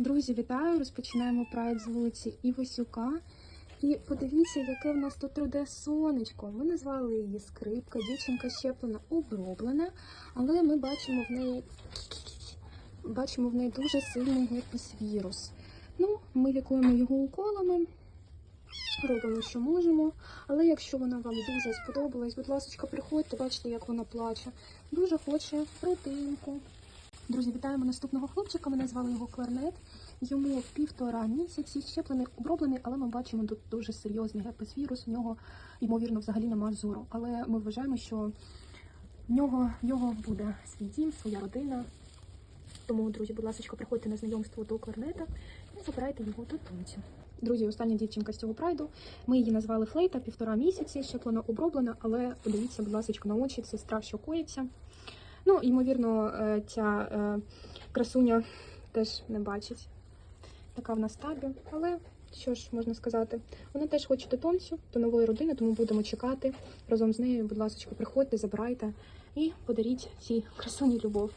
Друзі, вітаю! Розпочинаємо прайд з вулиці Івасюка. І подивіться, яке в нас тут труде сонечко. Ми назвали її скрипка. Дівчинка щеплена, оброблена, але ми бачимо в неї бачимо в неї дуже сильний герпес вірус. Ну, ми лікуємо його уколами, робимо, що можемо. Але якщо вона вам дуже сподобалась, будь ласка, приходьте, бачите, як вона плаче. Дуже хоче родинку. Друзі, вітаємо наступного хлопчика. Ми назвали його Кларнет. Йому півтора місяці щеплений, оброблений, але ми бачимо тут дуже серйозний герпес-вірус. У нього, ймовірно, взагалі немає зору. Але ми вважаємо, що в нього, в нього буде свій дім, своя родина. Тому, друзі, будь ласка, приходьте на знайомство до Кларнета і забирайте його додумцю. Друзі, остання дівчинка з цього прайду. Ми її назвали Флейта, півтора місяці, щеплена, оброблена, але подивіться, будь ласка, на очі, це страх, що коїться. Ну, ймовірно, е, ця е, красуня теж не бачить. Така в нас табі. Але що ж можна сказати? Вона теж хоче тонцю, до нової родини, тому будемо чекати разом з нею. Будь ласка, приходьте, забирайте і подаріть цій красуні любов.